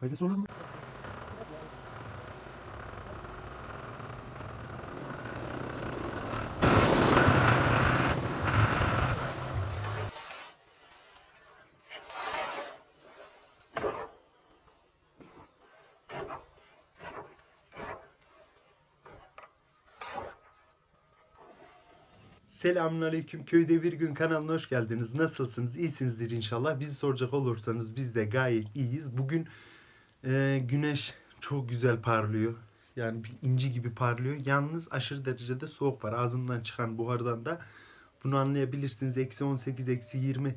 Faydası olur mu? Selamünaleyküm. Köyde bir gün kanalına hoş geldiniz. Nasılsınız? İyisinizdir inşallah. Bizi soracak olursanız biz de gayet iyiyiz. Bugün e, güneş çok güzel parlıyor. Yani bir inci gibi parlıyor. Yalnız aşırı derecede soğuk var. Ağzımdan çıkan buhardan da bunu anlayabilirsiniz. Eksi 18, eksi 20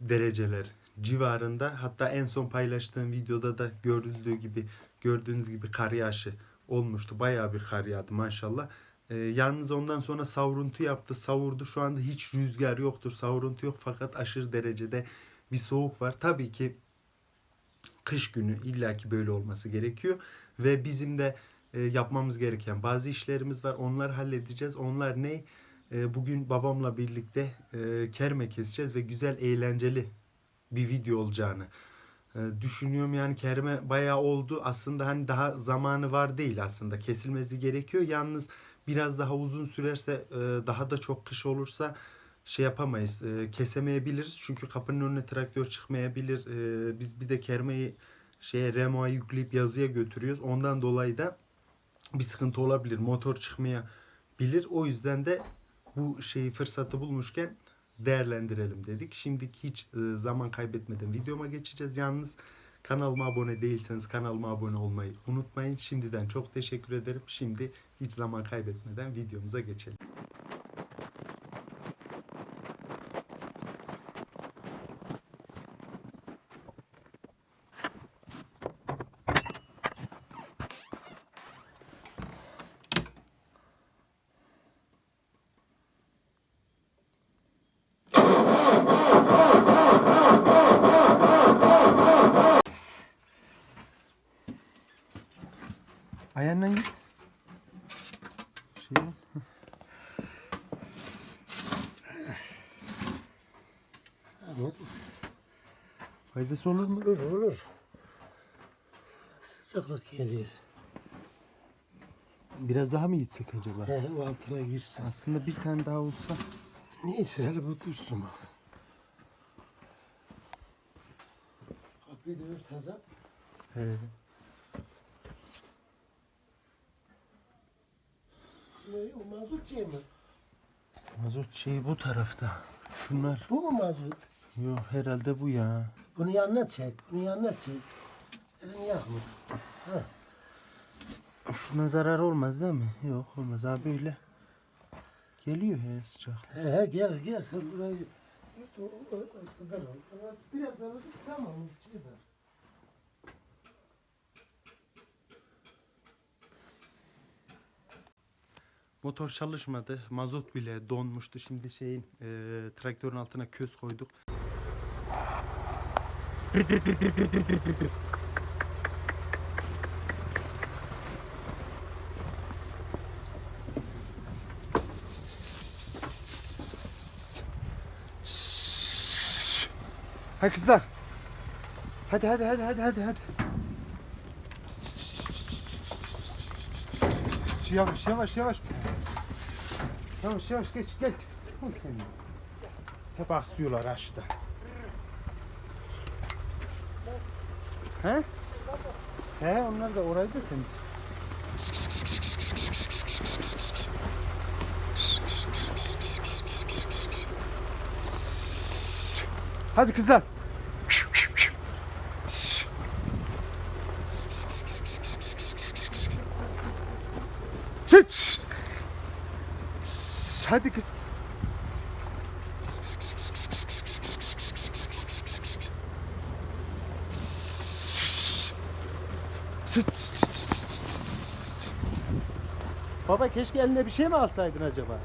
dereceler civarında. Hatta en son paylaştığım videoda da görüldüğü gibi gördüğünüz gibi kar yağışı olmuştu. Bayağı bir kar yağdı maşallah. Ee, yalnız ondan sonra savruntu yaptı. Savurdu. Şu anda hiç rüzgar yoktur. Savruntu yok fakat aşırı derecede bir soğuk var. Tabii ki kış günü illaki böyle olması gerekiyor ve bizim de e, yapmamız gereken bazı işlerimiz var. Onları halledeceğiz. Onlar ne? E, bugün babamla birlikte e, kerme keseceğiz ve güzel eğlenceli bir video olacağını e, düşünüyorum. Yani kerme bayağı oldu. Aslında hani daha zamanı var değil aslında. Kesilmesi gerekiyor. Yalnız biraz daha uzun sürerse e, daha da çok kış olursa şey yapamayız. e, kesemeyebiliriz. Çünkü kapının önüne traktör çıkmayabilir. E, biz bir de kermeyi şeye remoa yükleyip yazıya götürüyoruz. Ondan dolayı da bir sıkıntı olabilir. Motor çıkmayabilir. O yüzden de bu şeyi fırsatı bulmuşken değerlendirelim dedik. Şimdi hiç e, zaman kaybetmeden videoma geçeceğiz. Yalnız kanalıma abone değilseniz kanalıma abone olmayı unutmayın. Şimdiden çok teşekkür ederim. Şimdi hiç zaman kaybetmeden videomuza geçelim. Faydası olur mu? Olur olur. Sıcaklık geliyor. Biraz daha mı gitsek acaba? He, o altına girsin. Aslında bir tane daha olsa. Neyse hele bu dursun bak. Kapıyı da ört Hazap. He. Ne, o mazot şey mi? Mazot şey bu tarafta. Şunlar. Bu mu mazot? Yok herhalde bu ya. Bunu yanına çek. Bunu yanına çek. Elini yakma. Ha. Şuna zarar olmaz değil mi? Yok olmaz abi böyle. Geliyor he sıcak. He he gel gel sen burayı. Ama Biraz alır tamam çıkar. Motor çalışmadı. Mazot bile donmuştu. Şimdi şeyin e, traktörün altına köz koyduk. Hadi kızlar. Hadi hadi hadi hadi hadi hadi. Yavaş yavaş yavaş. Yavaş yavaş geç gel kızım. Hep aksıyorlar aşağıda. He? He onlar da orayı da temiz. Hadi kızlar. Hadi kız. Baba keşke eline bir şey mi alsaydın acaba?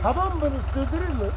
Tamam mı? Sığdırır mı?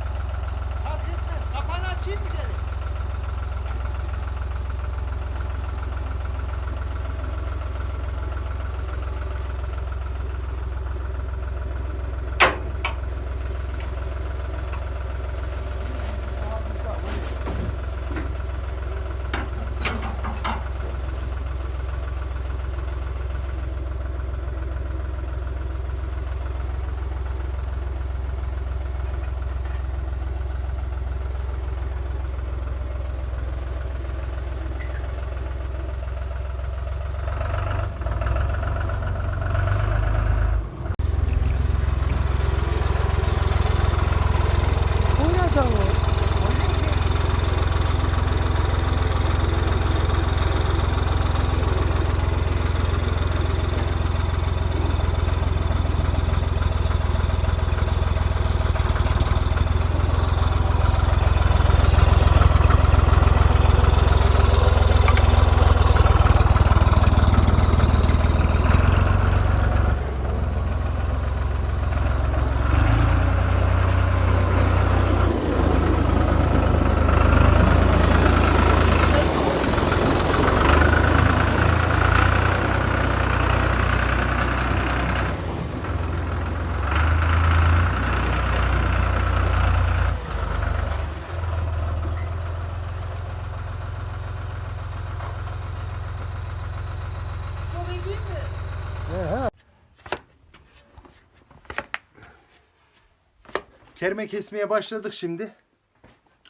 Kerme kesmeye başladık şimdi.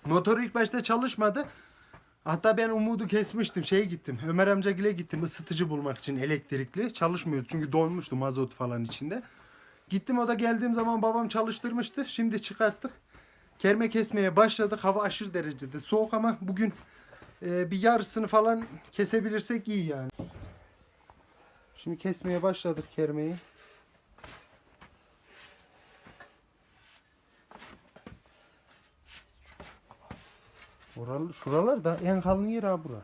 Motor ilk başta çalışmadı. Hatta ben umudu kesmiştim. Şeye gittim. Ömer amcagile gittim ısıtıcı bulmak için elektrikli. Çalışmıyordu çünkü donmuştu mazot falan içinde. Gittim o da geldiğim zaman babam çalıştırmıştı. Şimdi çıkarttık. Kerme kesmeye başladık. Hava aşırı derecede soğuk ama bugün e, bir yarısını falan kesebilirsek iyi yani. Şimdi kesmeye başladık kermeyi. Oralı, şuralar da en kalın yer ha bura.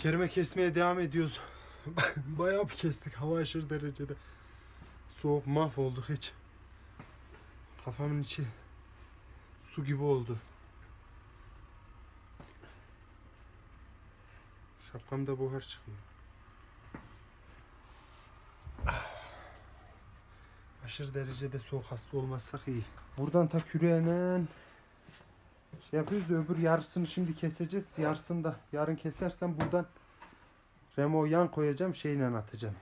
Kerime kesmeye devam ediyoruz. Bayağı bir kestik. Hava aşırı derecede. Soğuk mahvolduk hiç. Kafamın içi su gibi oldu. Şapkamda buhar çıkıyor. Aşırı derecede soğuk hasta olmazsak iyi. Buradan ta küreğinen şey yapıyoruz da öbür yarısını şimdi keseceğiz. Yarısını da yarın kesersem buradan remo yan koyacağım şeyle atacağım.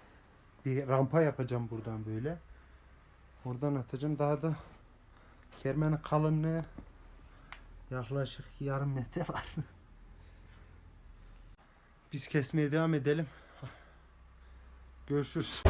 Bir rampa yapacağım buradan böyle. Oradan atacağım. Daha da kermenin kalınlığı yaklaşık yarım metre var. Biz kesmeye devam edelim. Görüşürüz.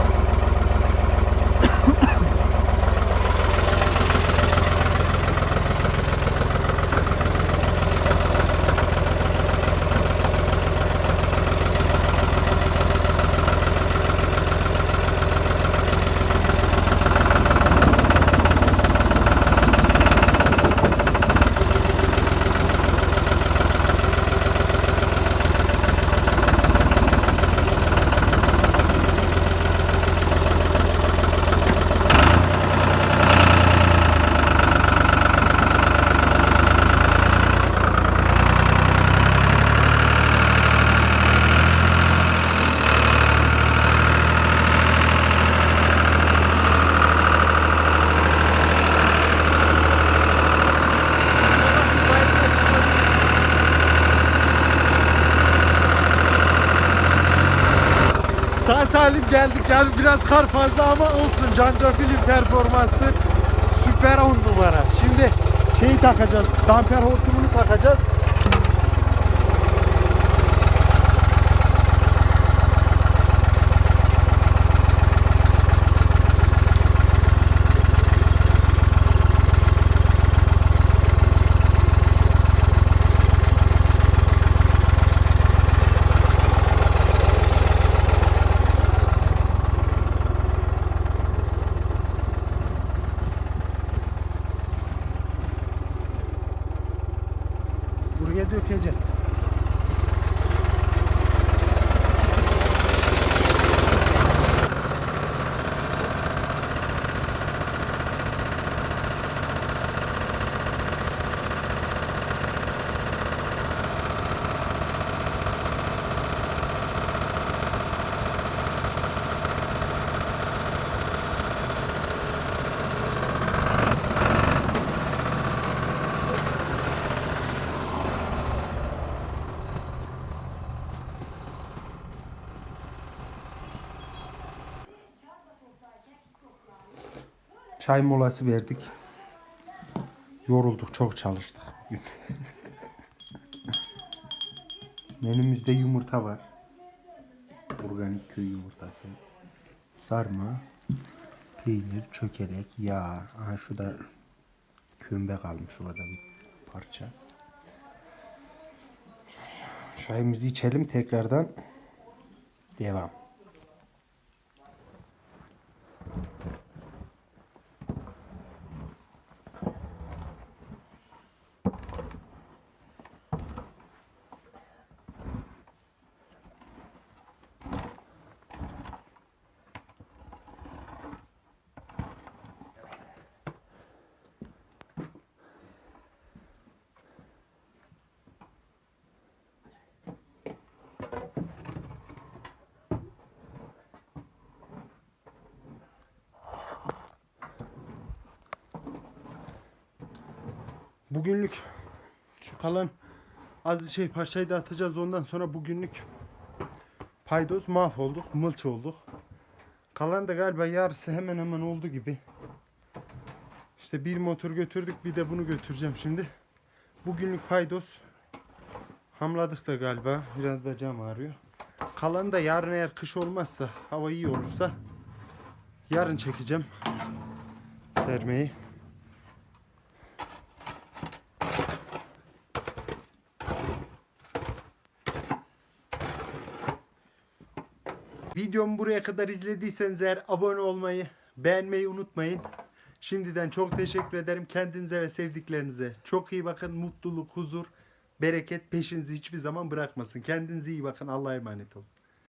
Salim geldik yani biraz kar fazla ama olsun. Canca film performansı süper on numara. Şimdi şeyi takacağız. Damper hortumunu takacağız. buraya dökeceğiz. Çay molası verdik. Yorulduk, çok çalıştık bugün. Menümüzde yumurta var. Organik köy yumurtası. Sarma, peynir, çökelek, yağ. Aha şurada kömbe kalmış orada bir parça. Çayımızı içelim tekrardan. Devam. Bugünlük şu kalan az bir şey paşayı da atacağız ondan sonra bugünlük paydos mahvolduk, mılç olduk. Kalan da galiba yarısı hemen hemen oldu gibi. İşte bir motor götürdük bir de bunu götüreceğim şimdi. Bugünlük paydos hamladık da galiba biraz bacağım ağrıyor. Kalan da yarın eğer kış olmazsa hava iyi olursa yarın çekeceğim termeyi. Videomu buraya kadar izlediyseniz eğer abone olmayı, beğenmeyi unutmayın. Şimdiden çok teşekkür ederim. Kendinize ve sevdiklerinize çok iyi bakın. Mutluluk, huzur, bereket peşinizi hiçbir zaman bırakmasın. Kendinize iyi bakın. Allah'a emanet olun.